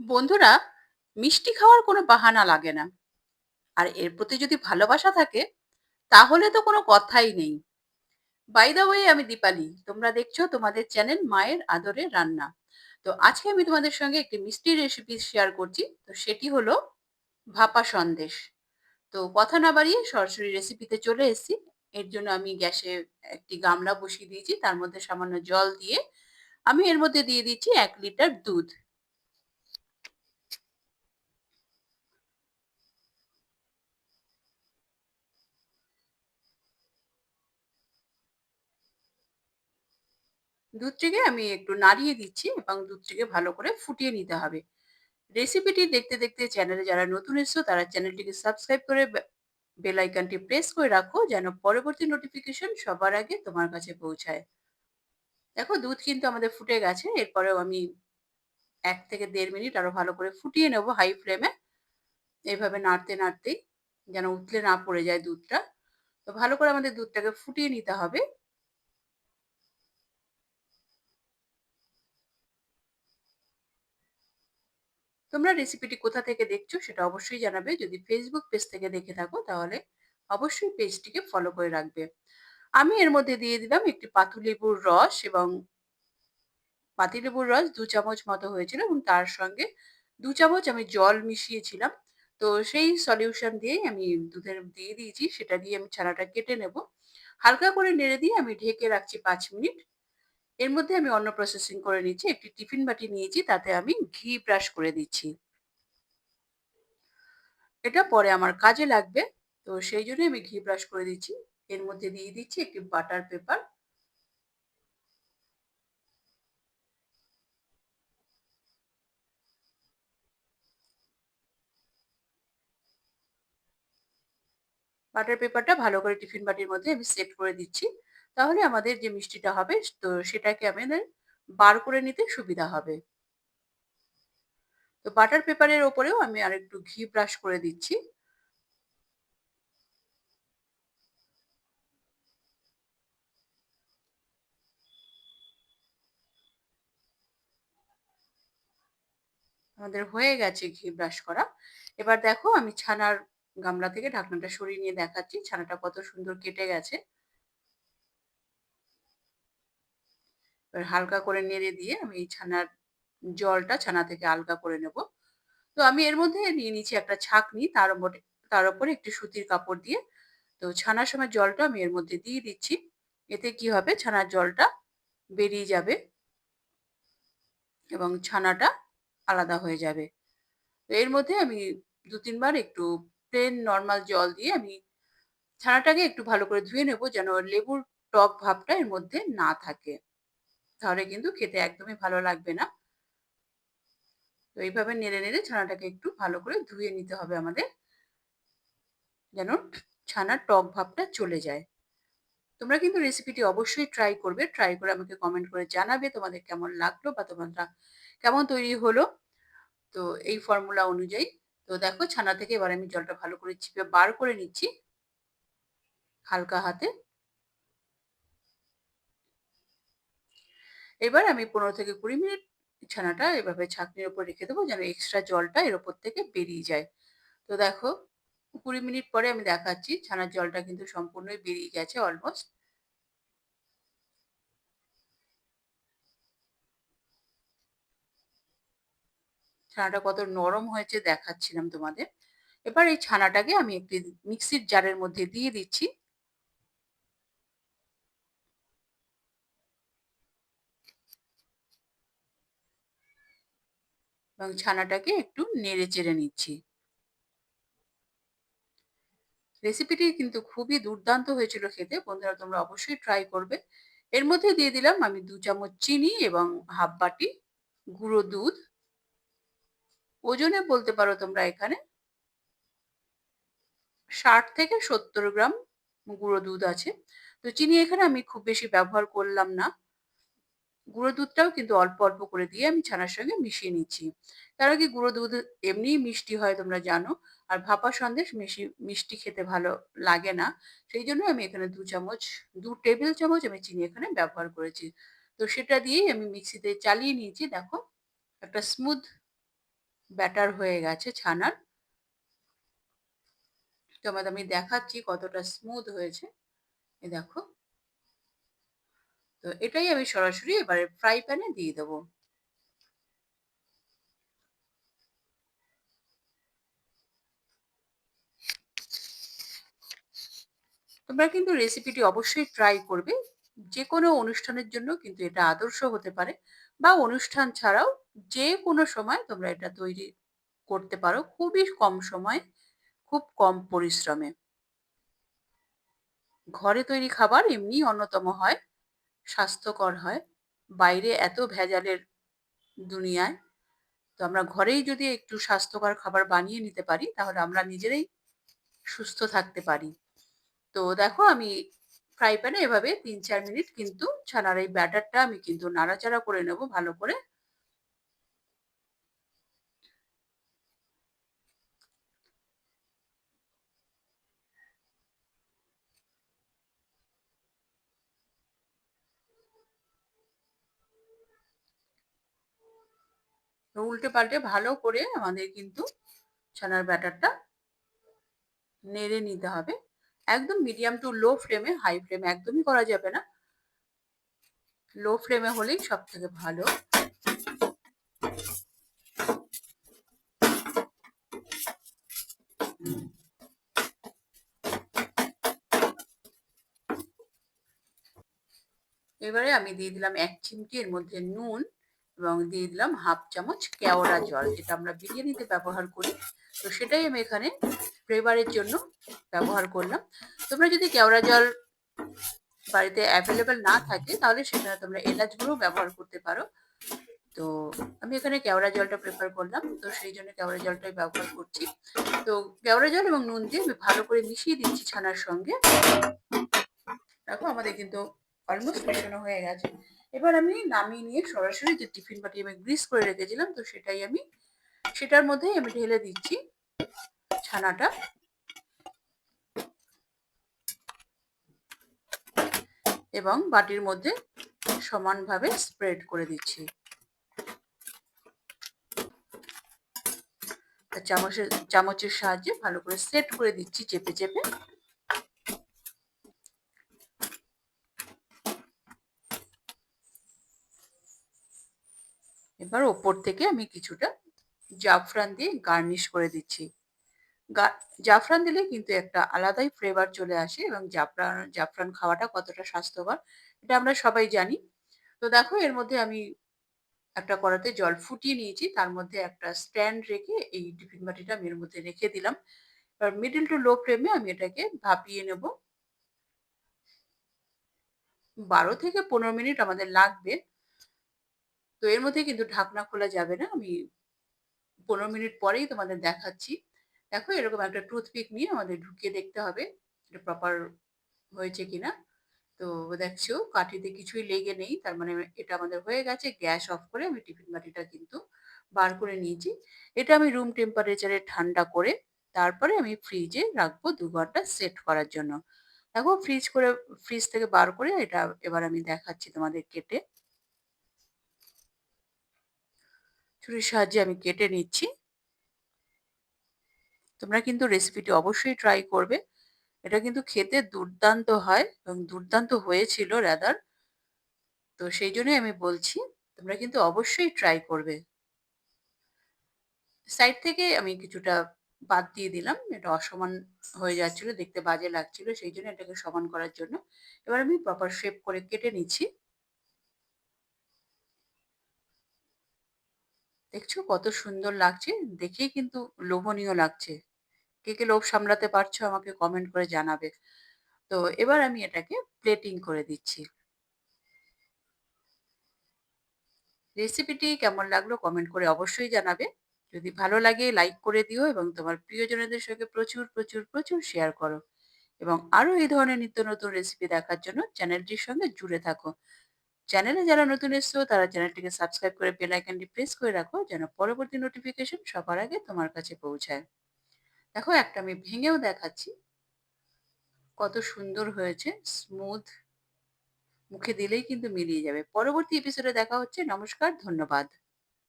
বন্ধুরা, মিষ্টি খাওয়ার কোনো বাহানা লাগে না। আর এর প্রতি যদি ভালোবাসা থাকে, তাহলে তো কোনো কথাই নেই। বাই দা ওয়ে আমি দীপালি। তোমরা দেখছ তোমাদের চ্যানেল মায়ের আদরে রান্না। তো আজকে আমি তোমাদের সঙ্গে একটি মিষ্টি রেসিপি শেয়ার করছি। তো সেটি হলো ভাপা সন্দেশ। তো কথা না বাড়িয়ে সরাসরি রেসিপিতে চলে এসেছি। এর জন্য আমি গ্যাসে একটি গামলা বসিয়ে দিয়েছি। তার মধ্যে সামান্য জল দিয়ে আমি এর মধ্যে দিয়ে দিচ্ছি এক লিটার দুধ। দুধটিকে আমি একটু নাড়িয়ে দিচ্ছি এবং দুধটিকে ভালো করে ফুটিয়ে নিতে হবে। রেসিপিটি দেখতে দেখতে চ্যানেলে যারা নতুন এসছো, তারা চ্যানেলটিকে সাবস্ক্রাইব করে বেল আইকনটি প্রেস করে রাখো যেন পরবর্তী নোটিফিকেশন সবার আগে তোমার কাছে পৌঁছায়। দেখো, দুধ কিন্তু আমাদের ফুটে গেছে। এরপরেও আমি এক থেকে দেড় মিনিট আরও ভালো করে ফুটিয়ে নেব হাই ফ্লেমে। এইভাবে নাড়তে নাড়তেই যেন উতলে না পড়ে যায় দুধটা। তো ভালো করে আমাদের দুধটাকে ফুটিয়ে নিতে হবে। তোমরা রেসিপিটি কোথা থেকে দেখছ সেটা অবশ্যই জানাবে। যদি ফেসবুক পেজ থেকে দেখে থাকো তাহলে অবশ্যই পেজটিকে ফলো করে রাখবে। আমি এর মধ্যে দিয়ে দিলাম একটি পাতুলেবুর রস এবং পাতিলেবুর রস দু চামচ মতো হয়েছিল এবং তার সঙ্গে দু চামচ আমি জল মিশিয়েছিলাম। তো সেই সলিউশন দিয়েই আমি দুধের দিয়ে দিয়েছি। সেটা দিয়ে আমি ছানাটা কেটে নেব। হালকা করে নেড়ে দিয়ে আমি ঢেকে রাখছি পাঁচ মিনিট। এর মধ্যে আমি অন্য প্রসেসিং করে নিচ্ছি, একটি টিফিন বাটি নিয়েছি, তাতে আমি ঘি ব্রাশ করে দিচ্ছি। এটা পরে আমার কাজে লাগবে, তো সেই জন্য আমি ঘি ব্রাশ করে দিচ্ছি। এর মধ্যে দিয়ে দিচ্ছি একটি বাটার পেপার বাটার পেপারটা ভালো করে টিফিন বাটির মধ্যে আমি সেট করে দিচ্ছি। তাহলে আমাদের যে মিষ্টিটা হবে, তো সেটাকে আমাদের বার করে নিতে সুবিধা হবে। তো বাটার পেপারের ওপরেও আমি আরেকটু ঘি ব্রাশ করে দিচ্ছি। আমাদের হয়ে গেছে ঘি ব্রাশ করা। এবার দেখো আমি ছানার গামলা থেকে ঢাকনাটা সরিয়ে নিয়ে দেখাচ্ছি, ছানাটা কত সুন্দর কেটে গেছে। হালকা করে নেড়ে দিয়ে আমি এই ছানার জলটা ছানা থেকে আলগা করে নেব। তো আমি এর মধ্যে নিয়ে নিচ্ছি একটা ছাকনি, তার উপরে তার উপরে একটি সুতির কাপড় দিয়ে। তো ছানার সময় জলটা আমি এর মধ্যে দিয়ে দিচ্ছি। এতে কি হবে? ছানার জলটা বেরিয়ে যাবে এবং ছানাটা আলাদা হয়ে যাবে। তো এর মধ্যে আমি দু তিনবার একটু প্লেন নর্মাল জল দিয়ে আমি ছানাটাকে একটু ভালো করে ধুয়ে নেব যেন লেবুর টক ভাবটা এর মধ্যে না থাকে। তাহলে কিন্তু খেতে একদমই ভালো লাগবে না। তো এইভাবে নেড়ে নেড়ে ছানাটাকে একটু ভালো করে ধুয়ে নিতে হবে আমাদের, যেন ছানার টক ভাবটা চলে যায়। তোমরা কিন্তু রেসিপিটি অবশ্যই ট্রাই করবে ট্রাই করে আমাকে কমেন্ট করে জানাবে তোমাদের কেমন লাগল বা তোমরা কেমন তৈরি হলো। তো এই ফর্মুলা অনুযায়ী, তো দেখো ছানা থেকে এবার আমি জলটা ভালো করে চিপে বার করে নিচ্ছি। হালকা হাতে। এবার আমি পনেরো থেকে কুড়ি মিনিট ছানাটা এভাবে ছাঁকনির ওপর রেখে দেবো যেন এক্সট্রা জলটা এর ওপর থেকে বেরিয়ে যায়। তো দেখো, কুড়ি মিনিট পরে আমি দেখাচ্ছি ছানার জলটা কিন্তু সম্পূর্ণই বেরিয়ে গেছে অলমোস্ট ছানাটা কত নরম হয়েছে দেখাচ্ছিলাম তোমাদের। এবার এই ছানাটাকে আমি একটি মিক্সির জারের মধ্যে দিয়ে দিচ্ছি। এবং ছানাটাকে একটু নেড়ে চেড়ে নিচ্ছি। রেসিপিটি কিন্তু খুবই দুর্দান্ত হয়েছিল খেতে। বন্ধুরা, তোমরা অবশ্যই ট্রাই করবে। এর মধ্যে দিয়ে দিলাম আমি দু চামচ চিনি এবং হাফ বাটি গুঁড়ো দুধ। ওজনে বলতে পারো তোমরা এখানে ষাট থেকে সত্তর গ্রাম গুঁড়ো দুধ আছে। তো চিনি এখানে আমি খুব বেশি ব্যবহার করলাম না। গুঁড়ো দুধটাও কিন্তু অল্প অল্প করে দিয়ে আমি ছানার সঙ্গে মিশিয়ে নিচ্ছি। কারণ কি গুঁড়ো দুধ এমনিই মিষ্টি হয়, তোমরা জানো। আর ভাপা সন্দেশ মিশি, মিষ্টি খেতে ভালো লাগে না। সেই জন্য আমি এখানে দু চামচ, দু টেবিল চামচ আমি চিনি এখানে ব্যবহার করেছি। তো সেটা দিয়েই আমি মিক্সিতে চালিয়ে নিয়েছি, দেখো। একটা স্মুথ ব্যাটার হয়ে গেছে ছানার। তোমাদের আমি দেখাচ্ছি কতটা স্মুথ হয়েছে। এ দেখো। তো এটাই আমি সরাসরি এবারে ফ্রাই প্যানে দিয়ে দেবো। তোমরা কিন্তু রেসিপিটি অবশ্যই ট্রাই করবে। যে কোনো অনুষ্ঠানের জন্য কিন্তু এটা আদর্শ হতে পারে বা অনুষ্ঠান ছাড়াও যে কোনো সময় তোমরা এটা তৈরি করতে পারো খুবই কম সময়, খুব কম পরিশ্রমে। ঘরে তৈরি খাবার এমনি অন্যতম হয়। স্বাস্থ্যকর হয়। বাইরে এত ভেজালের দুনিয়ায়। তো আমরা ঘরেই যদি একটু স্বাস্থ্যকর খাবার বানিয়ে নিতে পারি, তাহলে আমরা নিজেরাই সুস্থ থাকতে পারি। তো দেখো, আমি ফ্রাই প্যানে এভাবে তিন চার মিনিট কিন্তু ছানার এই ব্যাটারটা আমি কিন্তু নাড়াচাড়া করে নেব ভালো করে। উল্টে পাল্টে ভালো করে আমাদের কিন্তু ছানার ব্যাটারটা নেড়ে নিতে হবে। একদম মিডিয়াম টু লো ফ্লেমে হাই ফ্লেমে একদমই করা যাবে না। লো ফ্লেমে হলেই সব থেকে ভালো। এবারে আমি দিয়ে দিলাম এক চিমটি, এর মধ্যে নুন। এবং দিয়ে দিলাম হাফ চামচ কেওড়া জল, যেটা আমরা বিরিয়ানিতে ব্যবহার করি। তো সেটাই আমি এখানে ফ্লেভারের জন্য ব্যবহার করলাম। তোমরা যদি কেওড়া জল বাড়িতে অ্যাভেলেবেল না থাকে, তাহলে সেখানে তোমরা এলাচ গুঁড়ো ব্যবহার করতে পারো। তো আমি এখানে কেওড়া জলটা প্রেফার করলাম, তো সেই জন্য কেওড়া জলটাই ব্যবহার করছি। তো কেওড়া জল এবং নুন দিয়ে আমি ভালো করে মিশিয়ে দিচ্ছি ছানার সঙ্গে। দেখো আমাদের কিন্তু অলমোস্ট মেশানো হয়ে গেছে। এবার আমি নামিয়ে নিয়ে সরাসরি যে টিফিন বাটি আমি গ্রিস করে রেখেছিলাম, তো সেটাই আমি, সেটার মধ্যেই আমি ঢেলে দিচ্ছি ছানাটা। এবং বাটির মধ্যে সমানভাবে স্প্রেড করে দিচ্ছি। চামচের চামচের সাহায্যে ভালো করে সেট করে দিচ্ছি চেপে চেপে। এবার ওপর থেকে আমি কিছুটা জাফরান দিয়ে গার্নিশ করে দিচ্ছি। জাফরান দিলে কিন্তু একটা আলাদাই ফ্লেভার চলে আসে এবং জাফরান জাফরান খাওয়াটা কতটা স্বাস্থ্যকর এটা আমরা সবাই জানি। তো দেখো এর মধ্যে আমি একটা কড়াতে জল ফুটিয়ে নিয়েছি, তার মধ্যে একটা স্ট্যান্ড রেখে এই টিফিন বাটিটা আমি এর মধ্যে রেখে দিলাম। এবার মিডিল টু লো ফ্লেমে আমি এটাকে ভাপিয়ে নেব। বারো থেকে পনেরো মিনিট আমাদের লাগবে। তো এর মধ্যে কিন্তু ঢাকনা খোলা যাবে না। আমি পনেরো মিনিট পরেই তোমাদের দেখাচ্ছি। দেখো, এরকম একটা টুথপিক নিয়ে আমাদের ঢুকিয়ে দেখতে হবে, এটা প্রপার হয়েছে কিনা। তো দেখছ, কাঠিতে কিছুই লেগে নেই, তার মানে এটা আমাদের হয়ে গেছে, গ্যাস অফ করে আমি টিফিন বাটিটা কিন্তু বার করে নিয়েছি। এটা আমি রুম টেম্পারেচারে ঠান্ডা করে তারপরে আমি ফ্রিজে রাখব দু ঘণ্টা সেট করার জন্য। দেখো ফ্রিজ করে ফ্রিজ থেকে বার করে এটা এবার আমি দেখাচ্ছি তোমাদের কেটে। ছুরির সাহায্যে আমি কেটে নিচ্ছি। তোমরা কিন্তু রেসিপিটি অবশ্যই ট্রাই করবে। এটা কিন্তু খেতে দুর্দান্ত হয় এবং দুর্দান্ত হয়েছিল রাদার তো সেই জন্যই আমি বলছি, তোমরা কিন্তু অবশ্যই ট্রাই করবে। সাইড থেকে আমি কিছুটা বাদ দিয়ে দিলাম। এটা অসমান হয়ে যাচ্ছিল, দেখতে বাজে লাগছিল, সেই জন্য এটাকে সমান করার জন্য। এবার আমি প্রপার শেপ করে কেটে নিচ্ছি। দেখছ কত সুন্দর লাগছে। দেখেই কিন্তু লোভনীয় লাগছে। কে কে লোভ সামলাতে পারছ আমাকে কমেন্ট করে জানাবে। তো এবার আমি এটাকে প্লেটিং করে দিচ্ছি। রেসিপিটি কেমন লাগল কমেন্ট করে অবশ্যই জানাবে। যদি ভালো লাগে লাইক করে দিও এবং তোমার প্রিয়জনদের সঙ্গে প্রচুর প্রচুর প্রচুর শেয়ার করো। এবং আরও এই ধরনের নিত্য নতুন রেসিপি দেখার জন্য চ্যানেলটির সঙ্গে জুড়ে থাকো। চ্যানেলে যারা নতুন এসছো, তারা চ্যানেলটিকে সাবস্ক্রাইব করে বেল আইকনটি প্রেস করে রাখো, যেন পরবর্তী নোটিফিকেশন সবার আগে তোমার কাছে পৌঁছায়। দেখো, একটা আমি ভেঙেও দেখাচ্ছি। কত সুন্দর হয়েছে স্মুথ মুখে দিলেই কিন্তু মিলিয়ে যাবে। পরবর্তী এপিসোডে দেখা হচ্ছে। নমস্কার, ধন্যবাদ।